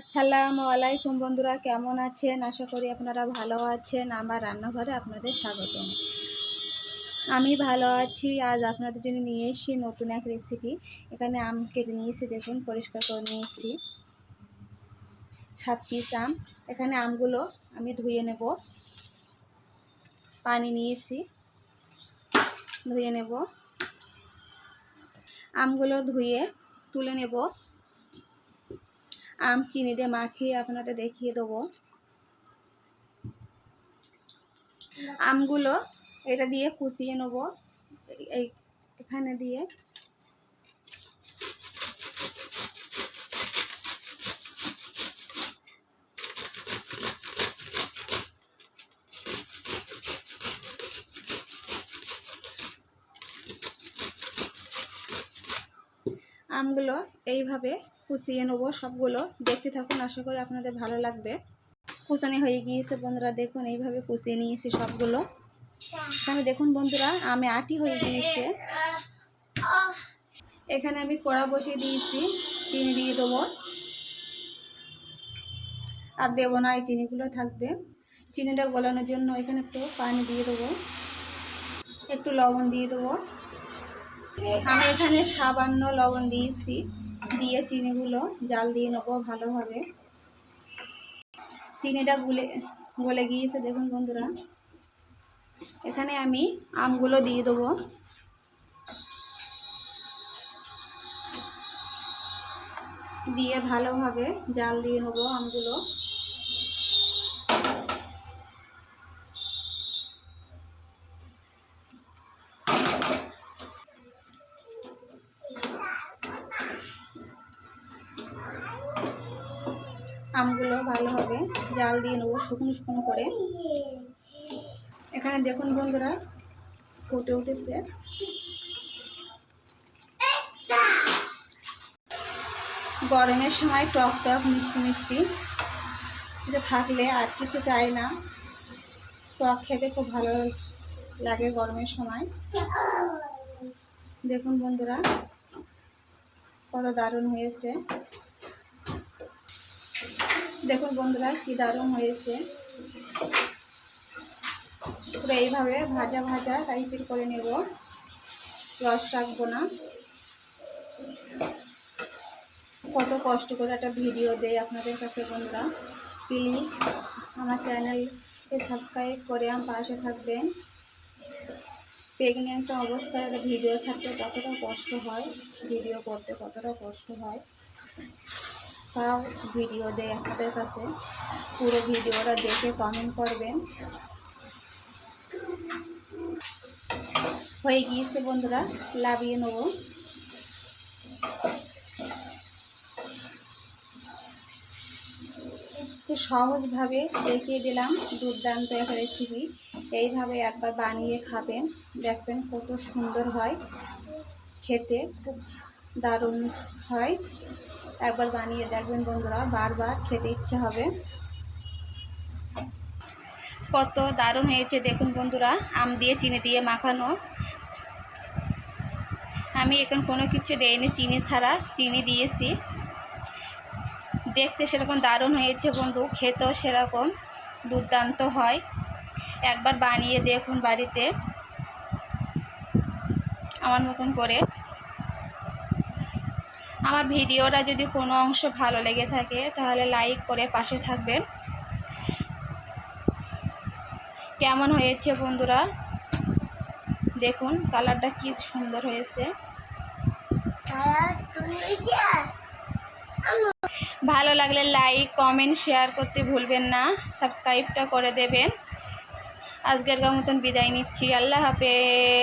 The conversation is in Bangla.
আসসালামু আলাইকুম বন্ধুরা, কেমন আছেন? আশা করি আপনারা ভালো আছেন। আমার রান্নাঘরে আপনাদের স্বাগতম। আমি ভালো আছি। আজ আপনাদের জন্য নিয়ে এসেছি নতুন এক রেসিপি এখানে আম কেটে নিয়েছি, দেখুন, পরিষ্কার করে নিয়েছি। সাত পিস আম। এখানে আমগুলো আমি ধুয়ে নেব। পানি নিয়েছি। ধুয়ে নেব। আমগুলো ধুয়ে তুলে নেব। আম চিনি দিয়ে মাখিয়ে আপনাদের দেখিয়ে দেবো। আমগুলো এটা দিয়ে কুচিয়ে নেব। এই এখানে দিয়ে আমগুলো এইভাবে কুচিয়ে নেব, সবগুলো। দেখতে থাকুন, আশা করি আপনাদের ভালো লাগবে। কুচানি হয়ে গিয়েছে বন্ধুরা, দেখুন, এইভাবে কুচিয়ে নিয়েছি সবগুলো। এখানে দেখুন বন্ধুরা, আমি আটি হয়ে গিয়েছে। এখানে আমি কড়া বসিয়ে দিয়েছি, চিনি দিয়ে দেবো। আর দেবো না, এই চিনিগুলো থাকবে। চিনিটা গলানোর জন্য এখানে একটু পানি দিয়ে দেবো। একটু লবণ দিয়ে দেবো। আমি এখানে সামান্য লবণ দিয়েছি। দিয়ে চিনিগুলো জাল দিয়ে নেব ভালোভাবে। চিনিটা গুলে, গলে গিয়েছে দেখুন বন্ধুরা। এখানে আমি আমগুলো দিয়ে দেবো। দিয়ে ভালোভাবে জাল দিয়ে নেব আমগুলো। আমগুলো ভালোভাবে জাল দিয়ে নেব শুকনো শুকনো করে। এখানে দেখুন বন্ধুরা, ফুটে উঠেছে। গরমের সময় টক টক, মিষ্টি মিষ্টি, যে থাকলে আর কিছু চাই না। টক খেতে খুব ভালো লাগে গরমের সময়। দেখুন বন্ধুরা, কত দারুণ হয়েছে। দেখুন বন্ধুরা, কি দারুণ হয়েছে। পুরো এইভাবে ভাজা ভাজা টাইপের করে নেব। রস রাখব না। কত কষ্ট করে একটা ভিডিও দেয় আপনাদের কাছে বন্ধুরা। প্লিজ আমার চ্যানেলকে সাবস্ক্রাইব করে আমার পাশে থাকবেন। প্রেগনেন্ট অবস্থায় একটা ভিডিও ছাড়তে কতটা কষ্ট হয়, ভিডিও করতে কতটা কষ্ট হয়। তাও ভিডিও দেয় আপনাদের কাছে পুরো ভিডিওটা দেখে কমেন্ট করবেন। হয়ে গিয়েছে বন্ধুরা লাভিয়ে নেব। একটু সহজভাবে দেখিয়ে দিলাম দুর্দান্ত একটা রেসিপি এইভাবে একবার বানিয়ে খাবেন, দেখবেন কত সুন্দর হয়, খেতে খুব দারুণ হয়। একবার বানিয়ে দেখবেন বন্ধুরা, বারবার খেতে ইচ্ছে হবে। কত দারুণ হয়েছে দেখুন বন্ধুরা, আম দিয়ে, চিনি দিয়ে মাখানো। আমি এখন কোনো কিছু দেয়নি চিনি ছাড়া, চিনি দিয়েছি। দেখতে সেরকম দারুণ হয়েছে বন্ধু, খেতেও সেরকম দুর্দান্ত হয়। একবার বানিয়ে দেখুন বাড়িতে। আমার মতন করে। আমার ভিডিওটা যদি কোনো অংশ ভালো লেগে থাকে, তাহলে লাইক করে পাশে থাকবেন। কেমন হয়েছে বন্ধুরা? দেখুন কালারটা কি সুন্দর হয়েছে। ভালো লাগলে লাইক কমেন্ট শেয়ার করতে ভুলবেন না। সাবস্ক্রাইবটা করে দেবেন। আজকের মতন বিদায় নিচ্ছি। আল্লাহ হাফেজ।